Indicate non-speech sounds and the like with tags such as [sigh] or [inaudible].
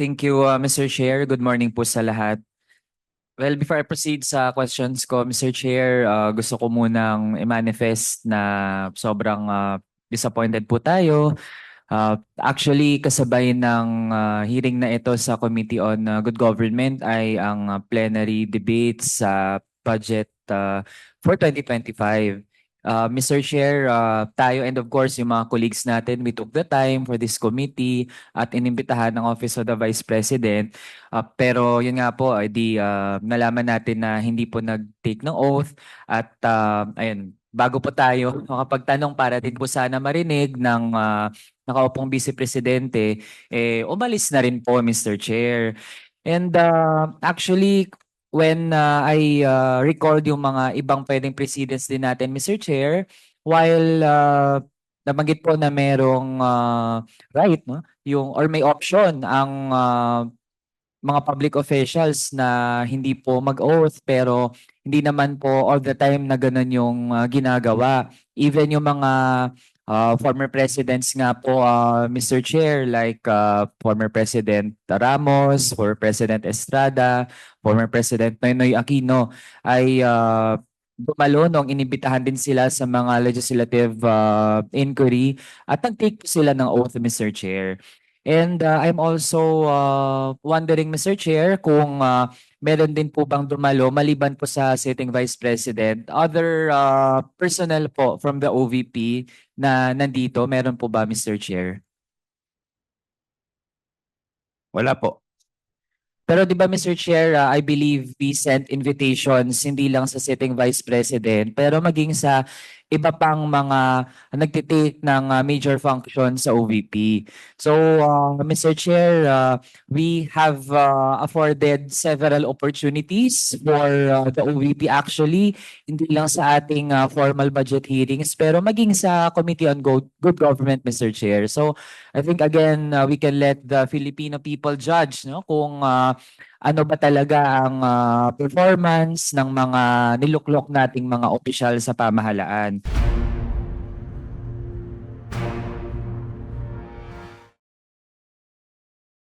thank you, uh, Mr. Chair. Good morning po sa lahat. Well, before I proceed sa questions ko, Mr. Chair, uh, gusto ko munang i-manifest na sobrang uh, disappointed po tayo. Uh, actually, kasabay ng uh, hearing na ito sa Committee on uh, Good Government ay ang uh, plenary debate sa budget uh, for 2025. Uh, Mr. Chair, uh, tayo and of course yung mga colleagues natin, we took the time for this committee at inimbitahan ng Office of the Vice President. Uh, pero yun nga po, ay di uh, nalaman natin na hindi po nag-take ng oath at uh, ayun, bago po tayo [laughs] makapagtanong para din po sana marinig ng uh, nakaupong Vice Presidente, eh, umalis na rin po Mr. Chair. And uh, actually, when uh, I uh, recalled yung mga ibang pwedeng precedents din natin, Mr. Chair, while uh, nabanggit po na merong uh, right, no? yung, or may option ang uh, mga public officials na hindi po mag-oath pero hindi naman po all the time na ganun yung uh, ginagawa. Even yung mga uh, former presidents nga po, uh, Mr. Chair, like uh, former President Ramos, former President Estrada, former President Noynoy Aquino, ay uh, dumalo nung inibitahan din sila sa mga legislative uh, inquiry at nag-take sila ng oath, Mr. Chair. And uh, I'm also uh, wondering, Mr. Chair, kung uh, meron din po bang dumalo maliban po sa sitting Vice President, other uh, personnel po from the OVP na nandito, meron po ba, Mr. Chair? Wala po. Pero di ba Mr. Chair, uh, I believe we sent invitations hindi lang sa sitting Vice President pero maging sa iba pang mga nagtitake ng uh, major function sa OVP. So uh, Mr. Chair, uh, we have uh, afforded several opportunities for uh, the OVP actually hindi lang sa ating uh, formal budget hearings pero maging sa Committee on Good, Good Government Mr. Chair. So I think again uh, we can let the Filipino people judge no kung uh, ano ba talaga ang uh, performance ng mga niluklok nating mga opisyal sa pamahalaan.